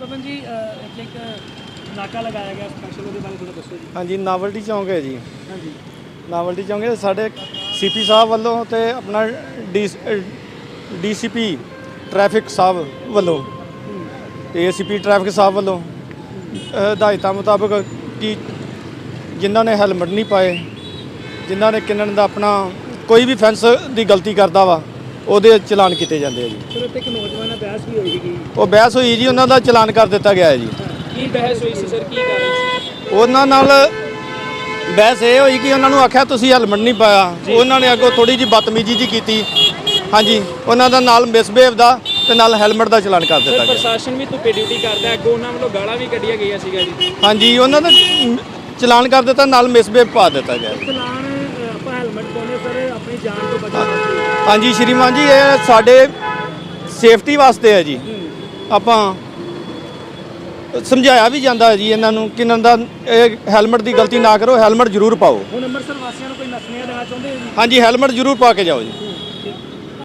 ਪਵਨ ਜੀ ਅਹ, ਇੱਥੇ ਇੱਕ ਨਾਕਾ ਲਗਾਇਆ ਗਿਆ ਸਪੈਸ਼ਲ ਉਹਦੇ ਬਾਰੇ ਥੋੜਾ ਦੱਸੋ ਜੀ। ਹਾਂਜੀ ਨਾਵਲਟੀ ਚੌਂਕ ਹੈ ਜੀ। ਹਾਂਜੀ। ਨਾਵਲਟੀ ਚੌਂਕ ਹੈ ਸਾਡੇ ਸੀਪੀ ਸਾਹਿਬ ਵੱਲੋਂ ਤੇ ਆਪਣਾ ਡੀਸੀਪੀ ਟ੍ਰੈਫਿਕ ਸਾਹਿਬ ਵੱਲੋਂ ਤੇ ਏਸੀਪੀ ਟ੍ਰੈਫਿਕ ਸਾਹਿਬ ਵੱਲੋਂ ਹਦਾਇਤਾਂ ਮੁਤਾਬਕ ਕਿ ਜਿਨ੍ਹਾਂ ਨੇ ਹੈਲਮਟ ਨਹੀਂ ਪਾਏ ਜਿਨ੍ਹਾਂ ਨੇ ਕਿੰਨਣ ਦਾ ਆਪਣਾ ਕੋਈ ਵੀ ਫੈਂਸ ਦੀ ਗਲਤੀ ਕਰਦਾ ਵਾ ਉਹਦੇ ਚਲਾਨ ਕੀਤੇ ਜਾਂਦੇ ਆ ਜੀ। ਸਰ ਇੱਥੇ ਇੱਕ ਨੌਜਵਾਨ ਨਾਲ ਬਹਿਸ ਵੀ ਹੋਈ ਸੀਗੀ। ਉਹ ਬਹਿਸ ਹੋਈ ਜੀ ਉਹਨਾਂ ਦਾ ਚਲਾਨ ਕਰ ਦਿੱਤਾ ਗਿਆ ਹੈ ਜੀ। ਕੀ ਬਹਿਸ ਹੋਈ ਸੀ ਸਰ? ਕੀ ਕਾਰਨ ਸੀ? ਉਹਨਾਂ ਨਾਲ ਬਹਿਸ ਇਹ ਹੋਈ ਕਿ ਉਹਨਾਂ ਨੂੰ ਆਖਿਆ ਤੁਸੀਂ ਹੈਲਮਟ ਨਹੀਂ ਪਾਇਆ। ਉਹਨਾਂ ਨੇ ਅੱਗੋਂ ਥੋੜੀ ਜਿਹੀ ਬਦਤਮੀਜ਼ੀ ਜੀ ਕੀਤੀ। ਹਾਂਜੀ ਉਹਨਾਂ ਦਾ ਨਾਲ ਮਿਸਬਿਹੇਵ ਦਾ ਤੇ ਨਾਲ ਹੈਲਮਟ ਦਾ ਚਲਾਨ ਕਰ ਦਿੱਤਾ ਗਿਆ। ਪ੍ਰਸ਼ਾਸਨ ਵੀ ਧੁੱਪੇ ਡਿਊਟੀ ਕਰਦਾ ਅੱਗੋਂ ਉਹਨਾਂ ਵੱਲੋਂ ਗਾਲਾਂ ਵੀ ਕੱਢੀਆਂ ਗਈਆਂ ਸੀਗਾ ਜੀ। ਹਾਂਜੀ ਉਹਨਾਂ ਦਾ ਚਲਾਨ ਕਰ ਦਿੱਤਾ ਨਾਲ ਮਿਸਬਿਹੇਵ ਪਾ ਦਿੱਤਾ ਗਿਆ। ਚਲਾਨ ਆਪਾਂ ਹੈਲਮਟ ਪਾਉਣੇ ਸਰ ਆਪਣੀ ਜਾਨ ਤੋਂ ਬਚਾਉਣ ਹਾਂਜੀ ਸ਼੍ਰੀਮਾਨ ਜੀ ਇਹ ਸਾਡੇ ਸੇਫਟੀ ਵਾਸਤੇ ਹੈ ਜੀ। ਆਪਾਂ ਸਮਝਾਇਆ ਵੀ ਜਾਂਦਾ ਹੈ ਜੀ ਇਹਨਾਂ ਨੂੰ ਕਿ ਇਹਨਾਂ ਦਾ ਇਹ ਹੈਲਮਟ ਦੀ ਗਲਤੀ ਨਾ ਕਰੋ ਹੈਲਮਟ ਜ਼ਰੂਰ ਪਾਓ। ਹੁਣ ਅੰਮ੍ਰਿਤਸਰ ਵਾਸੀਆਂ ਨੂੰ ਕੋਈ ਨਸਨੀਆਂ ਦੇਣਾ ਚਾਹੁੰਦੇ ਹੋ ਜੀ? ਹਾਂਜੀ ਹੈਲਮਟ ਜ਼ਰੂਰ ਪਾ ਕੇ ਜਾਓ ਜੀ।